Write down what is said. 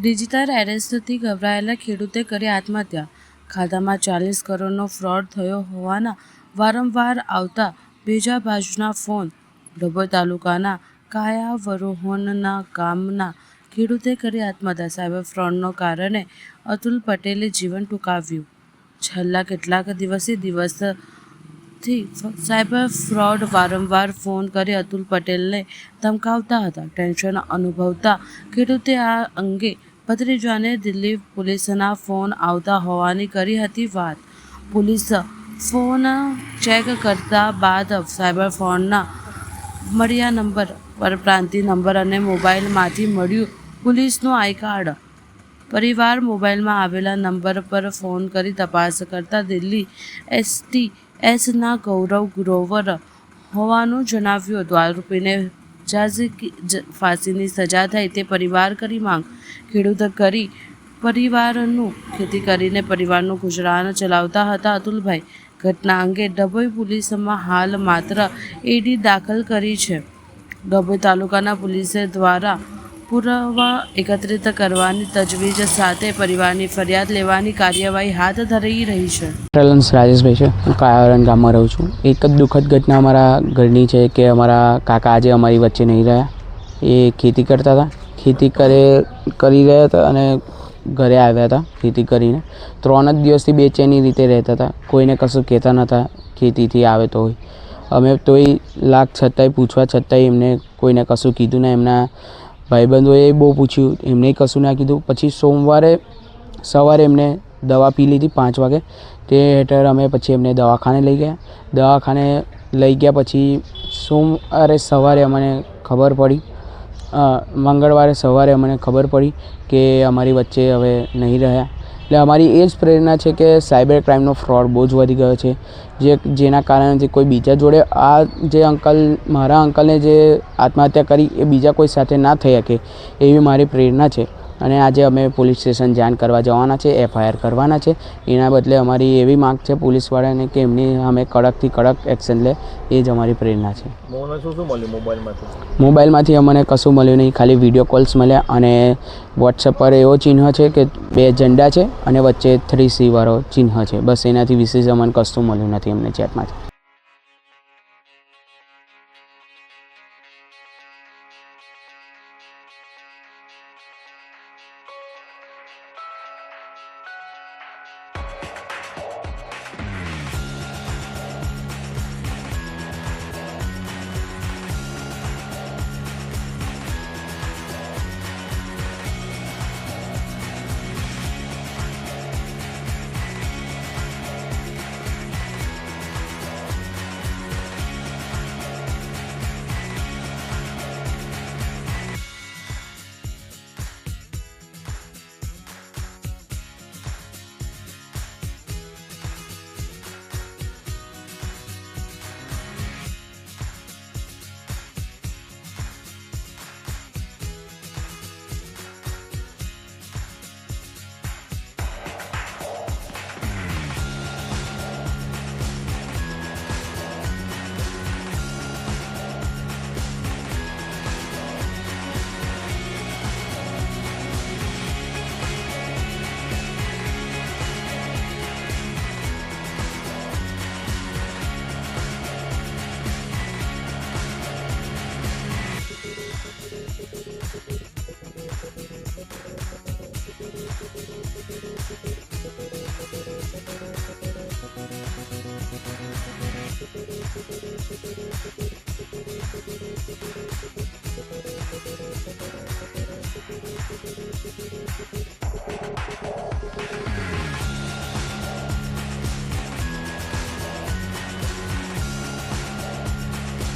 Digital એરેસ્ટથી ગભરાયેલા ખેડૂતે કરી આત્મહત્યા. ખાતામાં ચાલીસ કરોડનો ફ્રોડ થયો હોવાના વારંવાર આવતા બીજા બાજુના ફોન. ડભોઈ તાલુકાના કાયા કાયાવરોહનના ગામના ખેડૂતે કરી આત્મહત્યા. સાયબર ફ્રોડનો કારણે અતુલ પટેલે જીવન ટૂંકાવ્યું. છેલ્લા કેટલાક દિવસથી દિવસથી સાયબર ફ્રોડ વારંવાર ફોન કરી અતુલ પટેલને ધમકાવતા હતા. ટેન્શન અનુભવતા ખેડૂતે આ અંગે ભત્રીજાને દિલ્હી પોલીસના ફોન આવતા હોવાની કરી હતી વાત. પોલીસ ફોન ચેક કરતા બાદ સાયબર ફ્રોડના મળ્યા નંબર પરપ્રાંતિ નંબર અને મોબાઈલમાંથી મળ્યું પોલીસનું આઈ કાર્ડ. પરિવાર મોબાઈલમાં આવેલા નંબર પર ફોન કરી તપાસ કરતા દિલ્હી એસટી એસના ગૌરવ ગ્રોવર હોવાનું જણાવ્યું હતું. આરોપીને જાઝી ફાંસીની સજા થાય તે પરિવાર કરી માંગ, ખેડૂત કરી પરિવારનું ખેતી કરીને પરિવારનું ગુજરાન ચલાવતા હતા. અતુલભાઈ ઘટના અંગે ડભોઈ પોલીસમાં હાલ માત્ર એડી દાખલ કરી છે. ડભોઈ તાલુકાના પોલીસે દ્વારા પુરાવા એકત્રિત કરવાની તજવીજ સાથે પરિવારની ફરિયાદ લેવાની કાર્યવાહી હાથ ધરી રહી છે. ટ્રેલન્સ રાજેશભાઈ છે. હું કાયાવરણ ગામમાં રહું છું. એક જ દુઃખદ ઘટના અમારા ઘરની છે કે અમારા કાકા આજે અમારી વચ્ચે નહીં રહ્યા. એ ખેતી કરતા હતા. ખેતી કરે, કરી રહ્યા હતા અને ઘરે આવ્યા હતા ખેતી કરીને. ત્રણ જ દિવસથી બેચેની રીતે રહેતા હતા. કોઈને કશું કહેતા નહોતા ખેતીથી આવે તો હોય. અમે તોય લાખ છતાંય પૂછવા છતાંય એમને કોઈને કશું કીધું ને એમના ભાઈબંધોએ બહુ પૂછ્યું. એમને કશું ના કીધું. પછી સોમવારે સવારે એમને દવા પી લીધી પાંચ વાગે. તે હેઠળ અમે પછી એમને દવાખાને લઈ ગયા. દવાખાને લઈ ગયા પછી સોમવારે સવારે અમને ખબર પડી. મંગળવારે સવારે અમને ખબર પડી કે અમારી વચ્ચે હવે નહીં રહ્યા. એટલે અમારી એ જ પ્રેરણા છે કે સાયબર ક્રાઇમનો ફ્રોડ બહુ જ વધી ગયો છે. જે જેના કારણે કોઈ બીજા જોડે આ જે અંકલ, મારા અંકલને જે આત્મહત્યા કરી એ બીજા કોઈ સાથે ના થઈ શકે, એવી મારી પ્રેરણા છે. અને આજે અમે પોલીસ સ્ટેશન જાણ કરવા જવાના છે એફઆઈઆર કરવાના છે. એના બદલે અમારી એવી માંગ છે પોલીસવાળાને કે એમની અમે કડકથી કડક એક્શન લે એ જ અમારી પ્રેરણા છે. મોબાઈલમાંથી? અમને કશું મળ્યું નહીં ખાલી વીડિયો કોલ્સ મળ્યા અને વોટ્સઅપ પર એવો ચિહ્ન છે કે બે ઝંડા છે અને વચ્ચે થ્રી સીવાળો ચિહ્ન છે. બસ એનાથી વિશેષ અમને કશું મળ્યું નથી અમને ચેટમાંથી.